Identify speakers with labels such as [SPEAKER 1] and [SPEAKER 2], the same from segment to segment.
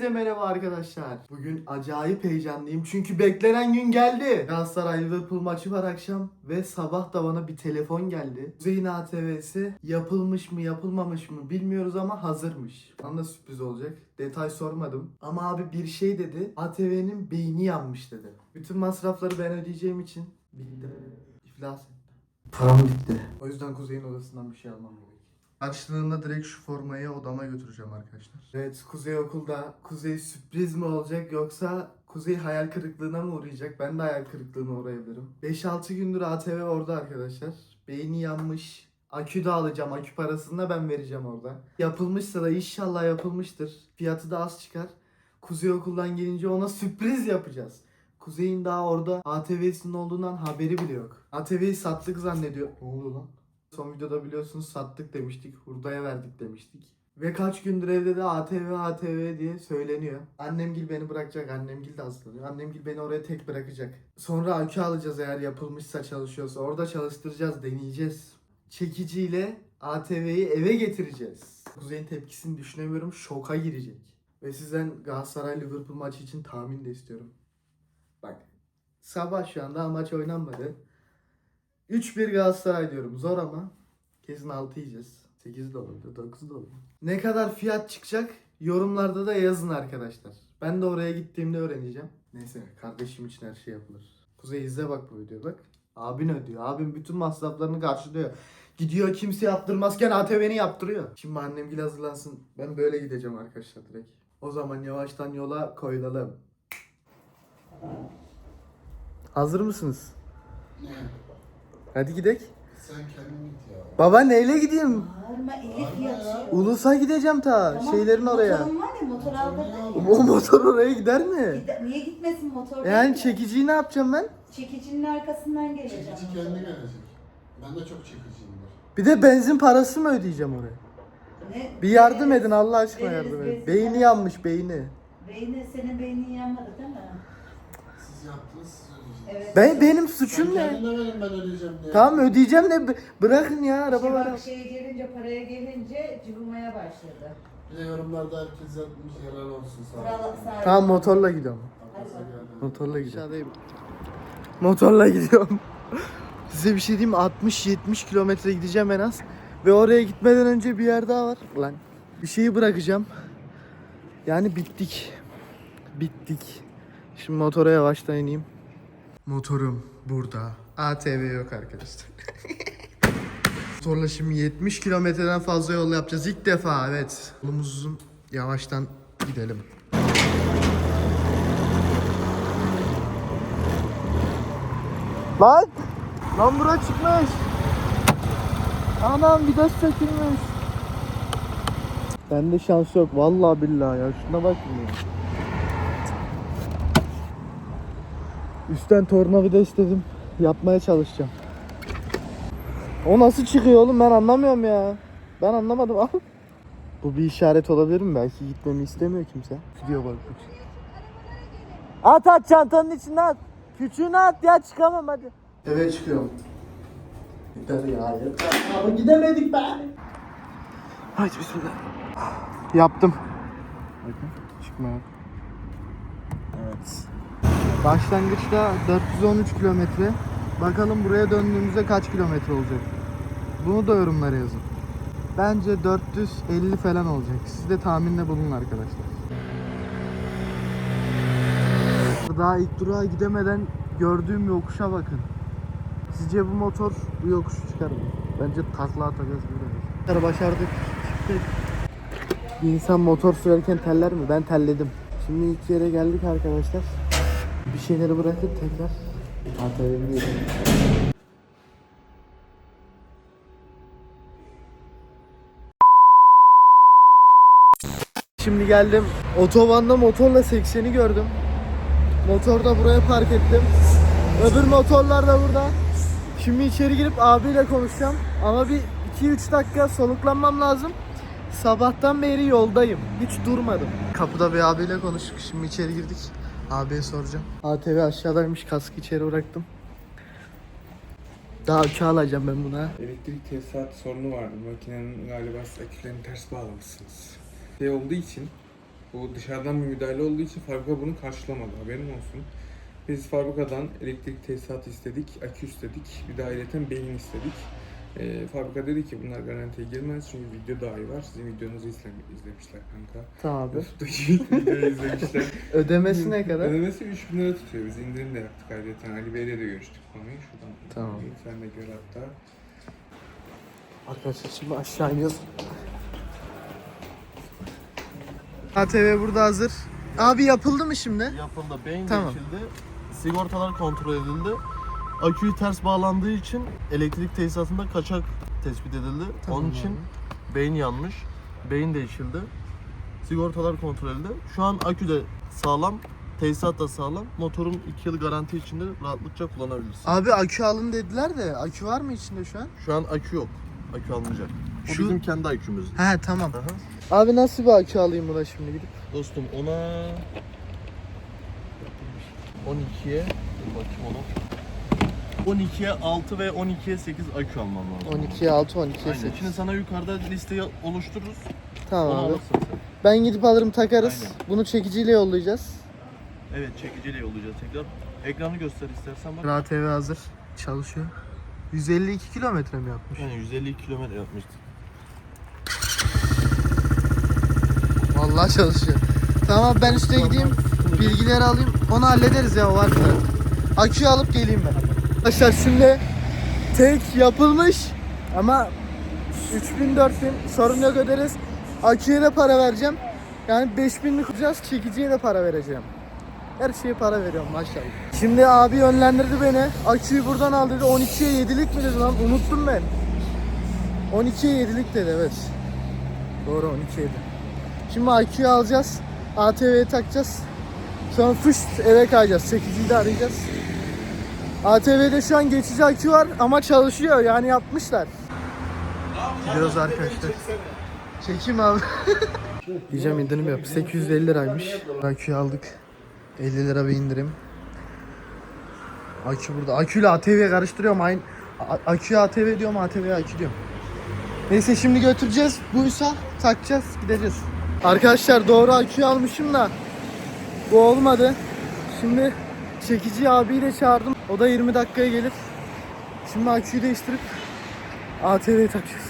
[SPEAKER 1] Hepinize merhaba arkadaşlar. Bugün acayip heyecanlıyım çünkü beklenen gün geldi. Galatasaray Liverpool maçı var akşam ve sabah da bana bir telefon geldi. Kuzey'in ATV'si yapılmış mı yapılmamış mı bilmiyoruz ama hazırmış. Bana da sürpriz olacak. Detay sormadım. Ama abi bir şey dedi. ATV'nin beyni yanmış dedi. Bütün masrafları ben ödeyeceğim için bittim. İflas ettim. Param bitti. O yüzden Kuzey'in odasından bir şey almam gerekiyor. Açtığında direkt şu formayı odama götüreceğim arkadaşlar. Evet Kuzey okulda Kuzey sürpriz mi olacak yoksa Kuzey hayal kırıklığına mı uğrayacak? Ben de hayal kırıklığına uğrayabilirim. 5-6 gündür ATV orada arkadaşlar. Beyni yanmış. Akü de alacağım. Akü parasını da ben vereceğim orada. Yapılmışsa da inşallah yapılmıştır. Fiyatı da az çıkar. Kuzey okuldan gelince ona sürpriz yapacağız. Kuzey'in daha orada ATV'sinin olduğundan haberi bile yok. ATV'yi sattık zannediyor. Ne oluyor lan? Son videoda biliyorsunuz sattık demiştik. Hurdaya verdik demiştik. Ve kaç gündür evde de ATV ATV diye söyleniyor. Annemgil beni bırakacak. Annemgil de hastalanıyor. Annemgil beni oraya tek bırakacak. Sonra akü alacağız eğer yapılmışsa çalışıyorsa. Orada çalıştıracağız, deneyeceğiz. Çekiciyle ATV'yi eve getireceğiz. Kuzey'in tepkisini düşünemiyorum. Şoka girecek. Ve sizden Galatasaray Liverpool maçı için tahmin de istiyorum. Bak. Sabah şu anda maç oynanmadı. 3-1 Galatasaray diyorum. Zor ama. Kesin 6 yiyeceğiz. 8 de olabilir, 9 da olabilir. Ne kadar fiyat çıkacak yorumlarda da yazın arkadaşlar. Ben de oraya gittiğimde öğreneceğim. Neyse kardeşim için her şey yapılır. Kuzey izle bak bu videoyu bak. Abin ödüyor. Abim bütün masraflarını karşılıyor. Gidiyor kimse yaptırmazken ATV'ni yaptırıyor. Şimdi annem gül hazırlansın. Ben böyle gideceğim arkadaşlar direkt. O zaman yavaştan yola koyulalım. Hazır mısınız? Hadi gidek.
[SPEAKER 2] Sen kendin git ya.
[SPEAKER 1] Baba neyle gideyim?
[SPEAKER 3] Elif.
[SPEAKER 1] Ulus'a gideceğim ta
[SPEAKER 3] Tamam,
[SPEAKER 1] şeylerin oraya.
[SPEAKER 3] Motorun var ya motor aldırdın
[SPEAKER 1] O motor oraya gider mi?
[SPEAKER 3] ya. Niye gitmesin motor?
[SPEAKER 1] Yani
[SPEAKER 3] mi?
[SPEAKER 1] çekiciyi ne yapacağım ben?
[SPEAKER 3] Çekicinin arkasından geleceğim.
[SPEAKER 2] Çekici kendi gelecek. Ben de çok çekiciyimdir.
[SPEAKER 1] Bir de benzin parası mı ödeyeceğim oraya?
[SPEAKER 3] Ne?
[SPEAKER 1] Bir yardım edin Allah aşkına
[SPEAKER 3] veririz,
[SPEAKER 1] yardım edin. Beyni yanmış beyni.
[SPEAKER 3] Beyni, senin beynin yanmadı değil mi?
[SPEAKER 2] Siz yaptınız siz ödeyeceksiniz.
[SPEAKER 3] Evet.
[SPEAKER 1] Ben benim suçum ne?
[SPEAKER 2] kendine verin ben ödeyeceğim diye.
[SPEAKER 1] Tamam ödeyeceğim de b- bırakın ya araba var.
[SPEAKER 3] bak şeye gelince paraya gelince cıvımaya başladı.
[SPEAKER 2] Bir de yorumlarda herkes yapmış helal olsun sağ
[SPEAKER 3] Kral sahibi.
[SPEAKER 1] Tamam motorla gidiyorum.
[SPEAKER 2] Geldi.
[SPEAKER 1] Motorla gidiyorum. Motorla gidiyorum. Size bir şey diyeyim mi? 60-70 kilometre gideceğim en az. Ve oraya gitmeden önce bir yer daha var. Lan bir şeyi bırakacağım. Yani bittik. Bittik. Şimdi motora yavaştan ineyim. Motorum burada. ATV yok arkadaşlar. Motorla şimdi 70 kilometreden fazla yol yapacağız. İlk defa evet. Yolumuz uzun. Yavaştan gidelim. Lan! Lan bura çıkmış. Anam vites çekilmiş. Bende şans yok vallahi billahi ya. Şuna bak ya. Üstten tornavida istedim. Yapmaya çalışacağım. O nasıl çıkıyor oğlum ben anlamıyorum ya. Ben anlamadım al. Bu bir işaret olabilir mi? Belki gitmemi istemiyor kimse. Gidiyor bak. At at çantanın içine at. Küçüğünü at ya çıkamam hadi. Eve çıkıyorum. Yeter ya. Ama gidemedik be. Haydi bismillah. Yaptım. Bakın. Evet. Başlangıçta 413 kilometre. Bakalım buraya döndüğümüzde kaç kilometre olacak. Bunu da yorumlara yazın. Bence 450 falan olacak. Siz de tahminde bulunun arkadaşlar. Daha ilk durağa gidemeden gördüğüm yokuşa bakın. Sizce bu motor bu yokuşu çıkar mı? Bence takla atacağız burada. Başardık. Çıktık. Bir insan motor sürerken teller mi? Ben telledim. Şimdi ilk yere geldik arkadaşlar. Bir şeyleri bırakıp tekrar gidelim. Şimdi geldim. Otobanda motorla 80'i gördüm. Motor da buraya park ettim. Öbür motorlar da burada. Şimdi içeri girip abiyle konuşacağım. Ama bir 2-3 dakika soluklanmam lazım. Sabahtan beri yoldayım. Hiç durmadım. Kapıda bir abiyle konuştuk. Şimdi içeri girdik. Abiye soracağım. ATV aşağıdaymış. Kaskı içeri bıraktım. Daha akü alacağım ben buna.
[SPEAKER 4] Elektrik tesisat sorunu vardı. Makinenin galiba akülerini ters bağlamışsınız. Şey olduğu için Bu dışarıdan bir müdahale olduğu için fabrika bunu karşılamadı. Haberin olsun. Biz fabrikadan elektrik tesisatı istedik, akü istedik, bir de ayrıca beyin istedik. Ee, fabrika dedi ki bunlar garantiye girmez çünkü video dahi var. Sizin videonuzu izle, izlemişler kanka.
[SPEAKER 1] Tamam abi.
[SPEAKER 4] Ufuk'taki videoyu izlemişler.
[SPEAKER 1] Ödemesi ne kadar?
[SPEAKER 4] Ödemesi 3000 lira tutuyor. Biz indirim de yaptık ayrıca. Ali Bey'le de görüştük konuyu. Şuradan
[SPEAKER 1] Tamam.
[SPEAKER 4] Sen de gör hatta.
[SPEAKER 1] Arkadaşlar şimdi aşağı iniyoruz. ATV burada hazır. Abi yapıldı mı şimdi?
[SPEAKER 5] Yapıldı. Beyin
[SPEAKER 1] Tamam.
[SPEAKER 5] değişildi. Sigortalar kontrol edildi. Aküyü ters bağlandığı için elektrik tesisatında kaçak tespit edildi.
[SPEAKER 1] Tamam
[SPEAKER 5] Onun için
[SPEAKER 1] abi.
[SPEAKER 5] beyin yanmış. Beyin değişildi. Sigortalar kontrol edildi. Şu an akü de sağlam. Tesisat da sağlam. Motorun 2 yıl garanti içinde rahatlıkça kullanabilirsin.
[SPEAKER 1] Abi akü alın dediler de akü var mı içinde şu an?
[SPEAKER 5] Şu an akü yok. Akü alınacak. Bu
[SPEAKER 1] Şu-
[SPEAKER 5] bizim kendi akümüz.
[SPEAKER 1] He tamam.
[SPEAKER 5] Aha.
[SPEAKER 1] Abi nasıl bir akü alayım buna şimdi gidip?
[SPEAKER 5] Dostum ona 12'ye dur bakayım onu. 12'ye 6 ve 12'ye 8 akü almam lazım.
[SPEAKER 1] 12'ye 6, 12'ye
[SPEAKER 5] Aynen.
[SPEAKER 1] 8.
[SPEAKER 5] Şimdi sana yukarıda listeyi oluştururuz.
[SPEAKER 1] Tamam
[SPEAKER 5] Onu
[SPEAKER 1] abi.
[SPEAKER 5] alırsın sen.
[SPEAKER 1] Ben gidip alırım takarız.
[SPEAKER 5] Aynen.
[SPEAKER 1] Bunu çekiciyle yollayacağız.
[SPEAKER 5] Evet çekiciyle yollayacağız tekrar. Ekranı göster istersen bak.
[SPEAKER 1] ATV hazır. Çalışıyor. 152 kilometre mi yapmış?
[SPEAKER 5] Yani 150 kilometre yapmıştık.
[SPEAKER 1] Vallahi çalışıyor. Tamam ben üste gideyim. Bilgileri alayım. Onu hallederiz ya o var zaten. Aküyü alıp geleyim ben. Arkadaşlar şimdi tek yapılmış ama 3000 4000 sorun yok öderiz. Aküye de para vereceğim. Yani 5000'lik kuracağız. Çekiciye de para vereceğim. Her şeye para veriyorum maşallah. Şimdi abi yönlendirdi beni. Aküyü buradan al dedi. 12'ye 7'lik mi dedi lan? Unuttum ben. 12'ye 7'lik dedi evet. Doğru 12'ye 7. Şimdi aküyü alacağız. ATV'ye takacağız. Sonra fış eve kayacağız. 8'yi de arayacağız. ATV'de şu an geçici akü var ama çalışıyor. Yani yapmışlar. Gidiyoruz arkadaşlar. Çekim abi. Diyeceğim indirim yap. 850 liraymış. Aküyü aldık. 50 lira bir indirim. Akü burada. Aküyle ATV'ye karıştırıyorum. Aynı aküye ATV diyorum, ATV'ye akü diyorum. Neyse şimdi götüreceğiz. Buysa takacağız, gideceğiz. Arkadaşlar doğru aküyü almışım da bu olmadı. Şimdi çekici abiyi de çağırdım. O da 20 dakikaya gelir. Şimdi aküyü değiştirip ATV'ye takacağız.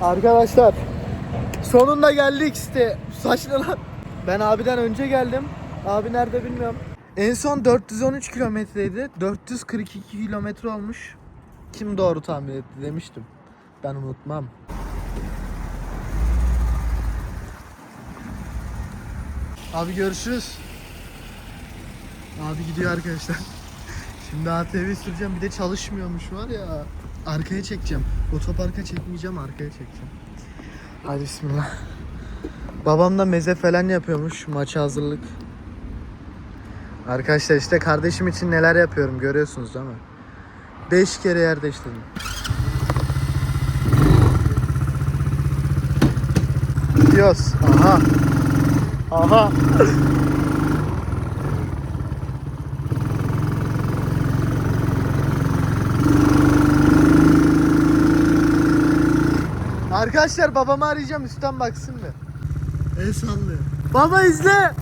[SPEAKER 1] Arkadaşlar sonunda geldik işte. Saçlı lan. Ben abiden önce geldim. Abi nerede bilmiyorum. En son 413 kilometreydi. 442 kilometre olmuş. Kim doğru tahmin etti demiştim. Ben unutmam. Abi görüşürüz. Abi gidiyor arkadaşlar. Şimdi ATV süreceğim bir de çalışmıyormuş var ya. Arkaya çekeceğim. Otoparka çekmeyeceğim arkaya çekeceğim. Hadi bismillah. Babam da meze falan yapıyormuş maça hazırlık. Arkadaşlar işte kardeşim için neler yapıyorum görüyorsunuz değil mi? 5 kere yer değiştirdim. Gidiyoruz. Aha. Aha. Arkadaşlar babamı arayacağım üstten baksın mı? El sallıyor. Baba izle.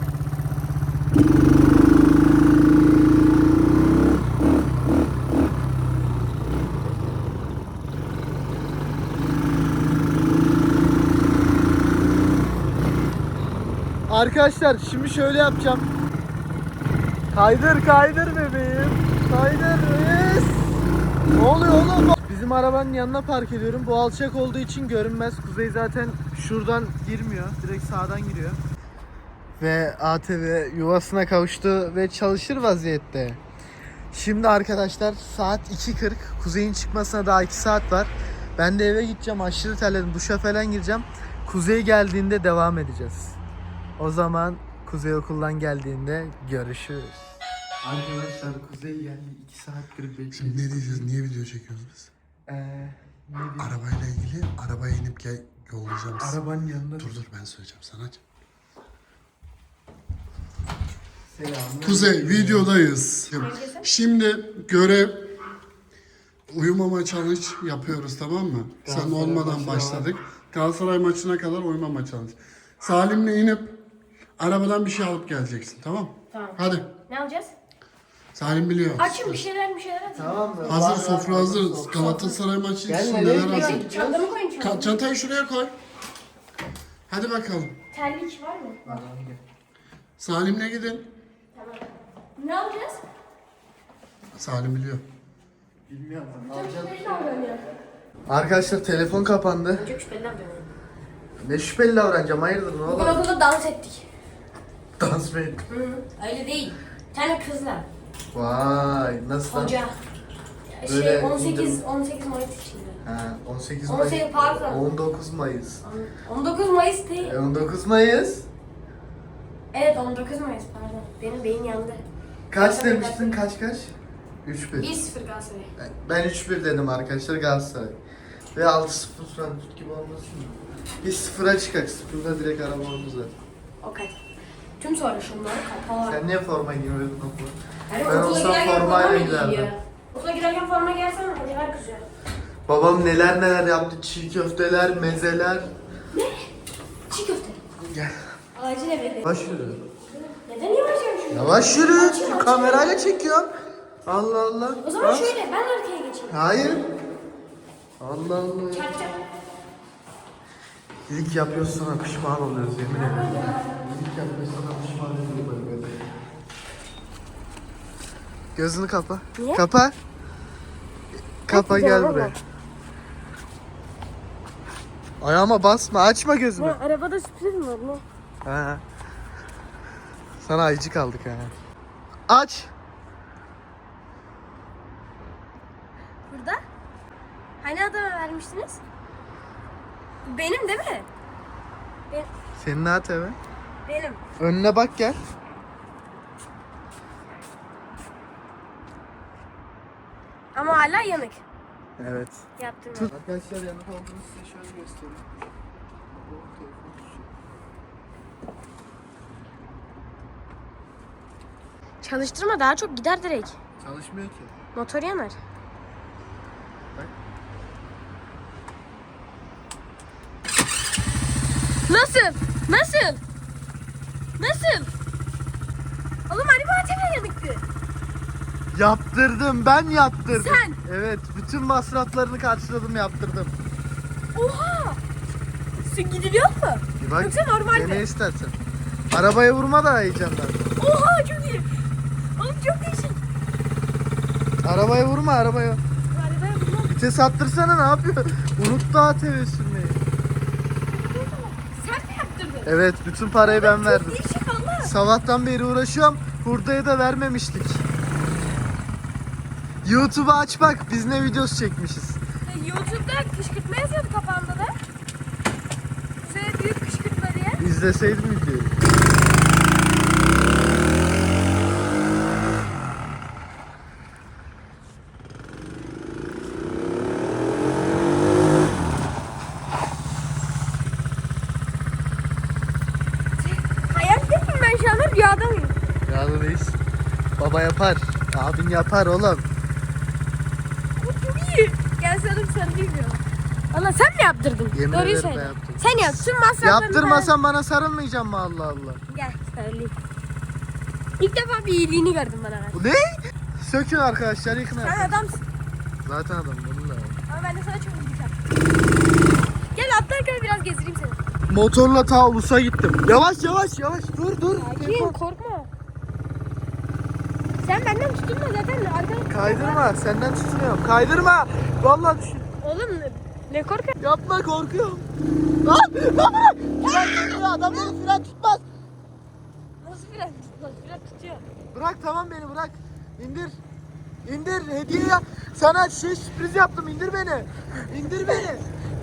[SPEAKER 1] Arkadaşlar şimdi şöyle yapacağım. Kaydır kaydır bebeğim. Kaydır. Yes. Ne oluyor oğlum? Bizim arabanın yanına park ediyorum. Bu alçak olduğu için görünmez. Kuzey zaten şuradan girmiyor. Direkt sağdan giriyor. Ve ATV yuvasına kavuştu ve çalışır vaziyette. Şimdi arkadaşlar saat 2.40. Kuzey'in çıkmasına daha 2 saat var. Ben de eve gideceğim. Aşırı terledim. Duşa falan gireceğim. Kuzey geldiğinde devam edeceğiz. O zaman Kuzey okuldan geldiğinde görüşürüz. Arkadaşlar Kuzey geldi. 2 saattir bekliyoruz.
[SPEAKER 2] Şimdi ne diyeceğiz? Niye video çekiyoruz biz?
[SPEAKER 1] Ee, ne diyeyim?
[SPEAKER 2] Arabayla ilgili arabaya inip gel yollayacağım sizi.
[SPEAKER 1] Arabanın yanında.
[SPEAKER 2] Dur dur ben söyleyeceğim sana aç.
[SPEAKER 1] Selam.
[SPEAKER 2] Kuzey videodayız. Şimdi görev uyumama challenge yapıyoruz tamam mı? Sen
[SPEAKER 1] Galatasaray
[SPEAKER 2] olmadan başladık. Galatasaray maçına kadar uyumama challenge. Salim'le inip arabadan bir şey alıp geleceksin tamam?
[SPEAKER 6] Tamam.
[SPEAKER 2] Hadi.
[SPEAKER 6] Ne alacağız?
[SPEAKER 2] Salim biliyor.
[SPEAKER 6] Açın bir şeyler bir şeyler atın.
[SPEAKER 1] Tamam mı?
[SPEAKER 2] Hazır sofra hazır. Galatasaray maçı için neler hazır?
[SPEAKER 6] Çantamı koyun
[SPEAKER 2] Ka-
[SPEAKER 6] çantamı.
[SPEAKER 2] çantayı şuraya koy. Hadi bakalım.
[SPEAKER 6] Terlik var mı?
[SPEAKER 2] Salim'le gidin.
[SPEAKER 6] Ne alacağız?
[SPEAKER 2] Salim biliyor.
[SPEAKER 1] Bilmiyorum. Arkadaşlar telefon kapandı.
[SPEAKER 6] Çok şüpheli davranıyor.
[SPEAKER 1] Ne şüpheli davranacağım hayırdır ne
[SPEAKER 6] Bugün
[SPEAKER 1] olur?
[SPEAKER 6] okulda dans ettik.
[SPEAKER 1] Dans mı? ettin?
[SPEAKER 6] Hı, öyle değil. Bir tane kızla.
[SPEAKER 1] Vay nasıl? lan?
[SPEAKER 6] Hoca. Ya
[SPEAKER 1] Böyle
[SPEAKER 6] Şey 18
[SPEAKER 1] indim.
[SPEAKER 6] 18 Mayıs şimdi.
[SPEAKER 1] Ha, 18
[SPEAKER 6] 18
[SPEAKER 1] Mayıs.
[SPEAKER 6] pardon.
[SPEAKER 1] 19 Mayıs.
[SPEAKER 6] 19 Mayıs değil.
[SPEAKER 1] E, 19 Mayıs.
[SPEAKER 6] Evet 19 Mayıs pardon. Benim beyin yandı.
[SPEAKER 1] Kaç demiştin kaç kaç? 3-1.
[SPEAKER 6] 1-0 Galatasaray.
[SPEAKER 1] Ben 3-1 dedim arkadaşlar Galatasaray. Ve 6-0 Frankfurt gibi olmasın? Biz sıfıra çıkak. Sıfırda direkt arabamız var.
[SPEAKER 6] Okey. Tüm soru şunları kapalı.
[SPEAKER 1] Sen niye forma giymiyordun okula?
[SPEAKER 6] Yani
[SPEAKER 1] Ben
[SPEAKER 6] okula
[SPEAKER 1] olsam
[SPEAKER 6] giderken
[SPEAKER 1] formayla
[SPEAKER 6] forma mı
[SPEAKER 1] giderdim.
[SPEAKER 6] giyiyor? Okula giderken forma giyersen hocalar kızıyor.
[SPEAKER 1] Babam neler neler yaptı. Çiğ köfteler, mezeler.
[SPEAKER 6] Çiğ köfte.
[SPEAKER 1] Gel.
[SPEAKER 6] Acil eve.
[SPEAKER 1] Yavaş yürü.
[SPEAKER 6] Neden yavaş yavaş yürüyorsun?
[SPEAKER 1] Yavaş yürü. Kamerayla çekiyorum. Allah Allah.
[SPEAKER 6] O zaman
[SPEAKER 1] Bak.
[SPEAKER 6] şöyle ben arkaya geçeyim.
[SPEAKER 1] Hayır. Allah Allah.
[SPEAKER 6] Çarpacağım.
[SPEAKER 1] İlk yapıyoruz sonra pişman oluyoruz yemin ederim. İlk yapıyoruz sonra pişman oluyoruz. Gözünü kapa.
[SPEAKER 6] Niye?
[SPEAKER 1] Kapa. Kapa gel buraya. Ayağıma basma açma gözünü.
[SPEAKER 6] arabada sürpriz mi var ne?
[SPEAKER 1] Ha. Sana ayıcık kaldık ha. Aç.
[SPEAKER 6] Burada. Hani adama vermiştiniz? Benim değil mi?
[SPEAKER 1] Senin ATV.
[SPEAKER 6] Benim.
[SPEAKER 1] Önüne bak gel.
[SPEAKER 6] Ama hala yanık.
[SPEAKER 1] Evet.
[SPEAKER 6] Yaptım.
[SPEAKER 1] Tut. Arkadaşlar yanık olduğunu size şöyle göstereyim.
[SPEAKER 6] Çalıştırma daha çok gider direkt.
[SPEAKER 1] Çalışmıyor ki.
[SPEAKER 6] Motor yanar.
[SPEAKER 1] Bak.
[SPEAKER 6] Nasıl? Nasıl? Nasıl? Oğlum hani bu ATV yanıktı.
[SPEAKER 1] Yaptırdım ben yaptırdım.
[SPEAKER 6] Sen?
[SPEAKER 1] Evet bütün masraflarını karşıladım yaptırdım.
[SPEAKER 6] Oha! Su gidiliyor mu?
[SPEAKER 1] Bir bak.
[SPEAKER 6] Yoksa normal mi?
[SPEAKER 1] Ne istersen. Arabaya vurma da heyecandan.
[SPEAKER 6] Oha çok iyi. Oğlum çok değişik.
[SPEAKER 1] Arabaya vurma arabaya.
[SPEAKER 6] Arabaya bunlar
[SPEAKER 1] Vites attırsana ne yapıyor? Unuttu ATV sürmeyi.
[SPEAKER 6] sen mi yaptırdın?
[SPEAKER 1] Evet bütün parayı ben verdim.
[SPEAKER 6] Değişik valla.
[SPEAKER 1] Sabahtan beri uğraşıyorum. Hurdaya da vermemiştik. YouTube'u aç bak biz ne videosu çekmişiz.
[SPEAKER 6] YouTube'da kışkırtma yazıyordu kapağında da. Size büyük kışkırtma diye.
[SPEAKER 1] İzleseydin videoyu.
[SPEAKER 6] Hayal değil ben şu anda rüyada mıyım?
[SPEAKER 1] Yağdadayız. Baba yapar. Abin yapar oğlum.
[SPEAKER 6] Bu çok iyi. Gel sarım sarılayım ya. Allah sen mi yaptırdın?
[SPEAKER 1] Yemin
[SPEAKER 6] Doğruyu
[SPEAKER 1] ederim
[SPEAKER 6] söyle.
[SPEAKER 1] ben yaptım.
[SPEAKER 6] Sen yap. Tüm masraflarını
[SPEAKER 1] Yaptırmasan bana sarılmayacağım mı Allah Allah?
[SPEAKER 6] ben- Gel sarılayım. İlk defa bir iyiliğini gördüm bana. karşı.
[SPEAKER 1] Bu ne? Sökün arkadaşlar yıkın
[SPEAKER 6] Sen
[SPEAKER 1] arkadaşlar.
[SPEAKER 6] adamsın.
[SPEAKER 1] Zaten adam bununla.
[SPEAKER 6] Ama ben de sana çok iyilik yaptım. Gel atla gel biraz gezdireyim seni.
[SPEAKER 1] Motorla ta Ulus'a gittim. Yavaş yavaş yavaş. Dur dur.
[SPEAKER 6] Sakin korkma. Sen benden tutunma zaten arkadan.
[SPEAKER 1] Kaydırma. Senden tutunuyorum. Kaydırma. Vallahi düşün.
[SPEAKER 6] Oğlum ne korkuyorsun?
[SPEAKER 1] Yapma korkuyorum. Lan lan bırak. Fren tutuyor. Adamların fren tutmaz.
[SPEAKER 6] Nasıl biraz tutmaz? Biraz tutuyor.
[SPEAKER 1] Bırak tamam beni bırak. İndir. İndir hediye ya. Sana şey sürpriz yaptım indir beni. İndir beni.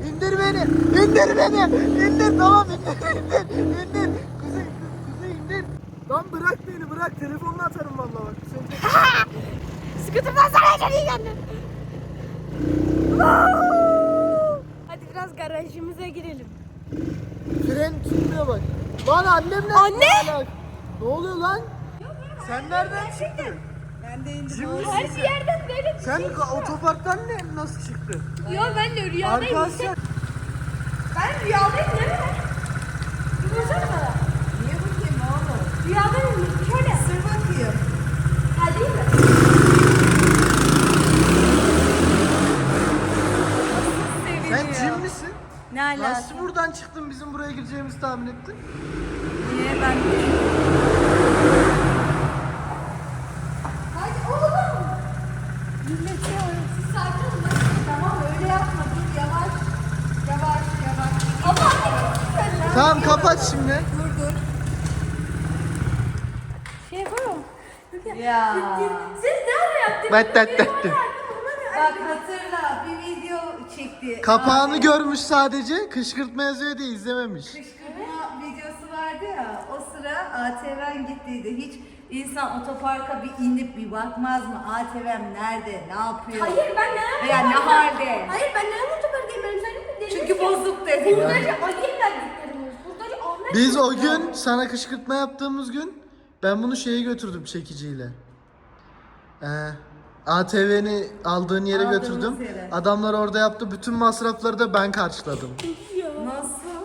[SPEAKER 1] İndir beni. İndir beni. İndir tamam indir indir. İndir. Kuzey kuzey indir. Lan bırak beni bırak telefonla atarım vallahi bak. Sen
[SPEAKER 6] Sıkıntımdan sana geldin. Hadi biraz garajımıza girelim.
[SPEAKER 1] fren tutmuyor bak. Lan annem ne?
[SPEAKER 6] Anne!
[SPEAKER 1] Ne oluyor lan? Sen nereden çıktın?
[SPEAKER 3] Ben de indim.
[SPEAKER 6] Her bir yerden böyle
[SPEAKER 1] Sen otoparktan ne nasıl çıktın?
[SPEAKER 6] Yo ben de rüyadayım.
[SPEAKER 1] Arkadaşlar
[SPEAKER 6] Ben rüyadayım değil mi? Bir vursana bana.
[SPEAKER 3] Niye bakayım oğlum?
[SPEAKER 6] Rüyadayım. Şöyle.
[SPEAKER 3] Sır bakayım.
[SPEAKER 6] Ha değil mi?
[SPEAKER 1] sen cin misin?
[SPEAKER 3] Ne alaka?
[SPEAKER 1] Nasıl buradan çıktın bizim buraya gireceğimizi tahmin ettin?
[SPEAKER 3] Niye ben
[SPEAKER 6] Hadi oğlum. Millete siz sakin olun.
[SPEAKER 3] Tamam öyle yapma dur yavaş. Yavaş yavaş.
[SPEAKER 6] Ama anne çok güzel lan.
[SPEAKER 1] Tamam kapat şimdi.
[SPEAKER 3] Dur dur.
[SPEAKER 6] Şey yapamam.
[SPEAKER 3] Ya.
[SPEAKER 6] Siz nerede yaptınız?
[SPEAKER 1] Bet, bet, bet.
[SPEAKER 3] Bak hatırla bir video çekti.
[SPEAKER 1] Kapağını
[SPEAKER 3] Abi,
[SPEAKER 1] görmüş sadece. Kışkırtma yazıyor diye izlememiş.
[SPEAKER 3] Kışkırtma videosu vardı ya o sıra ATV'm gittiydi. Hiç insan otoparka bir inip bir bakmaz mı? ATV'm nerede? Ne yapıyor?
[SPEAKER 6] Hayır ben neden
[SPEAKER 3] Veya ne halde?
[SPEAKER 6] Hayır ben neden otobardayım ben söyledim mi?
[SPEAKER 3] Çünkü bozuk dedi.
[SPEAKER 6] Buradacı Ali'ye verdiklerimiz. Buradacı Ahmet.
[SPEAKER 1] Biz o gün sana kışkırtma yaptığımız gün ben bunu şeye götürdüm çekiciyle. Ee, ATV'ni aldığın yere
[SPEAKER 3] Aldığımız
[SPEAKER 1] götürdüm.
[SPEAKER 3] yere.
[SPEAKER 1] Adamlar orada yaptı. Bütün masrafları da ben karşıladım.
[SPEAKER 3] Nasıl?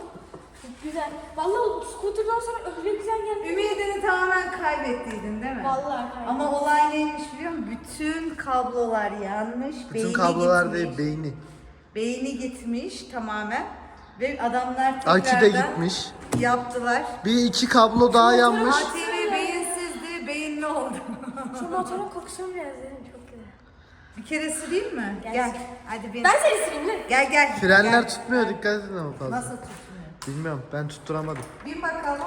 [SPEAKER 6] Çok güzel. Vallahi scooter'dan sonra öyle güzel geldi.
[SPEAKER 3] Ümidini tamamen kaybettiydin değil mi?
[SPEAKER 6] Vallahi kaybettim.
[SPEAKER 3] Ama olay neymiş biliyor musun? Bütün kablolar yanmış.
[SPEAKER 1] Bütün
[SPEAKER 3] beyni
[SPEAKER 1] kablolar
[SPEAKER 3] gitmiş.
[SPEAKER 1] değil beyni.
[SPEAKER 3] Beyni gitmiş tamamen. Ve adamlar tekrardan
[SPEAKER 1] Akü de gitmiş.
[SPEAKER 3] yaptılar.
[SPEAKER 1] Bir iki kablo daha yanmış.
[SPEAKER 3] ATV beyinsizdi, beyinli oldu.
[SPEAKER 6] Şu motorun kokusunu biraz dedim.
[SPEAKER 3] Bir kere süreyim mi?
[SPEAKER 6] Gel.
[SPEAKER 3] Gel. Hadi.
[SPEAKER 6] Ben seni sileyim lan.
[SPEAKER 3] Gel gel.
[SPEAKER 1] Frenler
[SPEAKER 3] Gel.
[SPEAKER 1] tutmuyor dikkat edin ama fazla.
[SPEAKER 3] Nasıl tutmuyor?
[SPEAKER 1] Bilmiyorum ben tutturamadım.
[SPEAKER 3] Bin bakalım.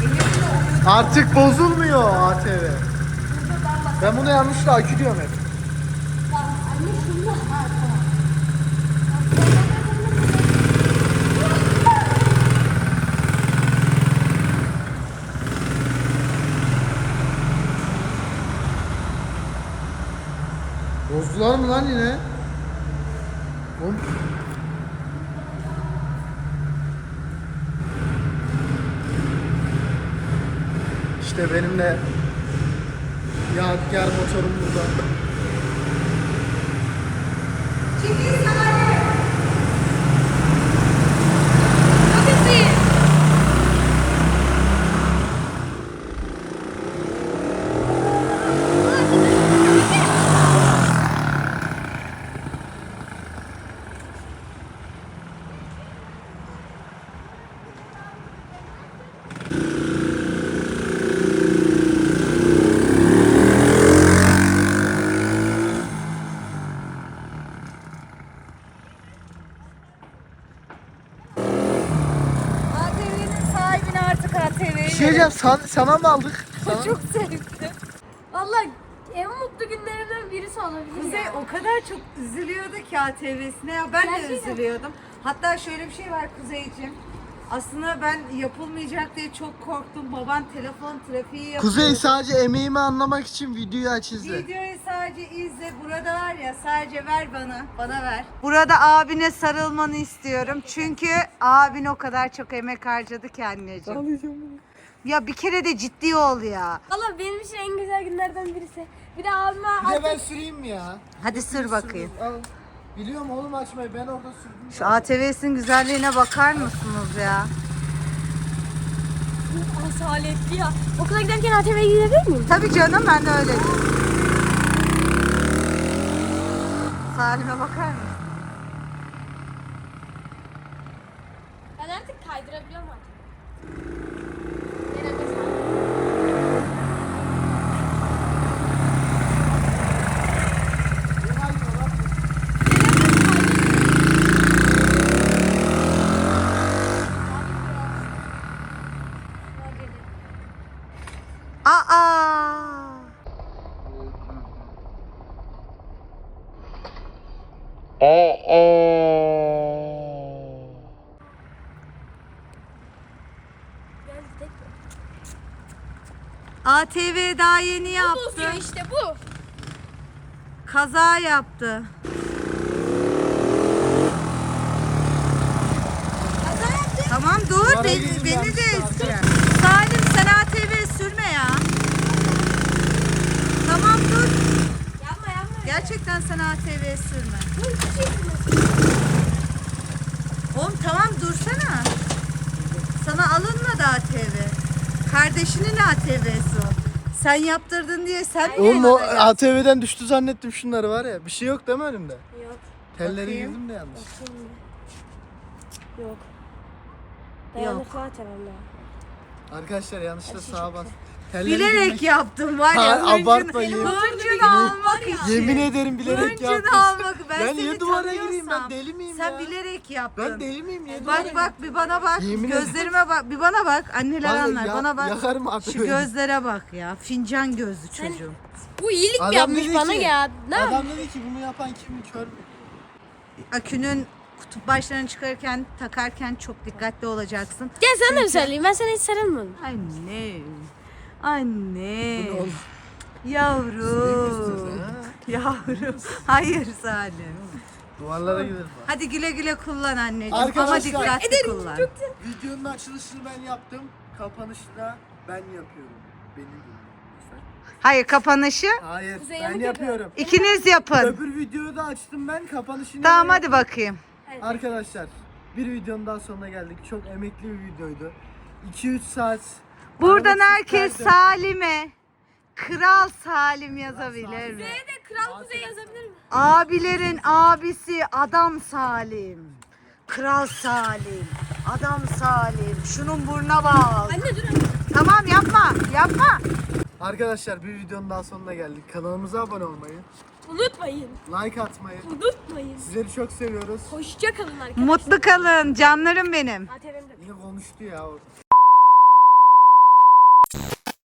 [SPEAKER 3] Elimde oluyor.
[SPEAKER 1] Artık bozulmuyor ATV. Ben bunu yanlışla akü diyorum hep.
[SPEAKER 6] Tamam anne şunu. Ha tamam.
[SPEAKER 1] Bozdular mı lan yine? Oğlum. İşte benim de yadigar motorum burada.
[SPEAKER 6] Çok hızlıyım.
[SPEAKER 3] ATV'nin sahibini artık
[SPEAKER 1] San- sana mı aldık? Sana.
[SPEAKER 6] Çok sevdim. Vallahi en mutlu günlerimden birisi olabilir
[SPEAKER 3] Kuzey
[SPEAKER 6] ya.
[SPEAKER 3] o kadar çok üzülüyordu ki ATV'sine ya ben de
[SPEAKER 6] Gerçekten.
[SPEAKER 3] üzülüyordum. Hatta şöyle bir şey var Kuzeyciğim. Aslında ben yapılmayacak diye çok korktum. Baban telefon trafiği yapıyor.
[SPEAKER 1] Kuzey sadece emeğimi anlamak için videoyu aç izle.
[SPEAKER 3] Videoyu sadece izle. Burada var ya sadece ver bana. Bana ver. Burada abine sarılmanı istiyorum. Çünkü abin o kadar çok emek harcadı ki anneciğim. Ya bir kere de ciddi ol ya.
[SPEAKER 6] Valla benim için en güzel günlerden birisi. Bir de abime
[SPEAKER 1] Bir de ben süreyim mi ya?
[SPEAKER 3] Hadi sür bakayım.
[SPEAKER 1] Süreyim, al. Biliyorum oğlum açmayı ben orada sürdüm.
[SPEAKER 3] Şu ATV'sin güzelliğine bakar mısınız ya?
[SPEAKER 6] Asaletli ya. Okula giderken ATV'ye gidebilir miyim?
[SPEAKER 3] Tabii canım ben de öyle. Salim'e bakar mısın? Ben
[SPEAKER 6] artık kaydırabiliyorum artık.
[SPEAKER 3] ATV daha yeni yaptı.
[SPEAKER 6] Bozuyor işte bu.
[SPEAKER 3] Kaza yaptı. Tamam dur beni, beni de ezeceğim. Salim sen ATV sürme ya. Yapma dur.
[SPEAKER 6] Yapma yapma.
[SPEAKER 3] Gerçekten sen ATV sürme.
[SPEAKER 6] Bu hiçbir şey.
[SPEAKER 3] Oğlum tamam dursana. Sana alınmadı ATV. Kardeşinin ATV'si o. Sen yaptırdın diye sen mi
[SPEAKER 1] Oğlum o
[SPEAKER 3] gel-
[SPEAKER 1] ATV'den düştü zannettim şunları var ya. Bir şey yok değil mi önümde?
[SPEAKER 6] Yok.
[SPEAKER 1] Telleri
[SPEAKER 3] Bakayım.
[SPEAKER 1] girdim de yanlış.
[SPEAKER 6] Şimdi. Yok. Dayanıklı zaten Allah.
[SPEAKER 1] Arkadaşlar yanlışlıkla
[SPEAKER 6] şey
[SPEAKER 1] sağa bas.
[SPEAKER 3] Bilerek yaptım var ya.
[SPEAKER 1] Ha,
[SPEAKER 3] hıncını-
[SPEAKER 1] abartma, yemin-
[SPEAKER 3] Hıncını almak için.
[SPEAKER 1] Yemin ederim bilerek
[SPEAKER 3] Hıncını
[SPEAKER 1] yaptım.
[SPEAKER 3] almak. Ben,
[SPEAKER 1] Ben
[SPEAKER 3] seni
[SPEAKER 1] niye duvara gireyim? Ben
[SPEAKER 3] tanıyorsam,
[SPEAKER 1] deli miyim
[SPEAKER 3] Sen
[SPEAKER 1] ya?
[SPEAKER 3] bilerek yaptın.
[SPEAKER 1] Ben deli miyim? Niye duvara
[SPEAKER 3] Bak bak bir bana bak.
[SPEAKER 1] Yemin ederim.
[SPEAKER 3] Gözlerime bak. Bir bana bak. Anneler
[SPEAKER 1] Bak,
[SPEAKER 3] anlar.
[SPEAKER 1] ya-
[SPEAKER 3] bana bak.
[SPEAKER 1] yakarım
[SPEAKER 3] Şu
[SPEAKER 1] ATV'yi.
[SPEAKER 3] gözlere bak ya. Fincan gözlü çocuğum.
[SPEAKER 6] Bu iyilik
[SPEAKER 1] Adam
[SPEAKER 6] mi yapmış
[SPEAKER 1] dedi
[SPEAKER 6] bana
[SPEAKER 1] ki-
[SPEAKER 6] ya? Ne yap-
[SPEAKER 1] Adam dedi ki bunu yapan kim kör mü?
[SPEAKER 3] Akünün kutup başlarını çıkarırken takarken çok dikkatli olacaksın.
[SPEAKER 6] Gel sen de mi söyleyeyim? Ben sana hiç sarılmadım.
[SPEAKER 3] Anne. Anne.
[SPEAKER 1] Bu ne oğlum?
[SPEAKER 3] Yavrum. Yavrum. Hayır Salim.
[SPEAKER 1] Duvarlara gidelim bak.
[SPEAKER 3] Hadi güle güle kullan anneciğim ama
[SPEAKER 1] Arkadaşlar,
[SPEAKER 3] dikkatli kullan.
[SPEAKER 1] Videonun açılışını ben yaptım. Kapanışı da ben yapıyorum. Benim gibi. Lütfen.
[SPEAKER 3] Hayır kapanışı
[SPEAKER 1] Hayır
[SPEAKER 6] Kuzey
[SPEAKER 1] ben
[SPEAKER 6] yanık
[SPEAKER 1] yapıyorum.
[SPEAKER 3] ikiniz yapın.
[SPEAKER 1] Öbür videoyu da açtım ben kapanışını
[SPEAKER 3] Tamam
[SPEAKER 1] ben-
[SPEAKER 3] hadi bakayım.
[SPEAKER 1] Arkadaşlar bir videonun daha sonuna geldik. Çok emekli bir videoydu. 2-3 saat.
[SPEAKER 3] Buradan herkes. Salim'e Kral Salim yazabilir mi?
[SPEAKER 6] de Kral Kuzey yazabilir mi?
[SPEAKER 3] Abilerin abisi Adam Salim. Kral Salim. Adam Salim. Şunun burnuna bak.
[SPEAKER 6] Anne dur anne.
[SPEAKER 3] Tamam yapma. Yapma.
[SPEAKER 1] Arkadaşlar bir videonun daha sonuna geldik. Kanalımıza abone olmayı,
[SPEAKER 6] Unutmayın.
[SPEAKER 1] like atmayı.
[SPEAKER 6] Unutmayın.
[SPEAKER 1] Sizleri çok seviyoruz.
[SPEAKER 6] Hoşça kalın arkadaşlar.
[SPEAKER 3] Mutlu kalın canlarım benim.
[SPEAKER 6] ATV'mde.
[SPEAKER 1] Yine konuştu ya. o.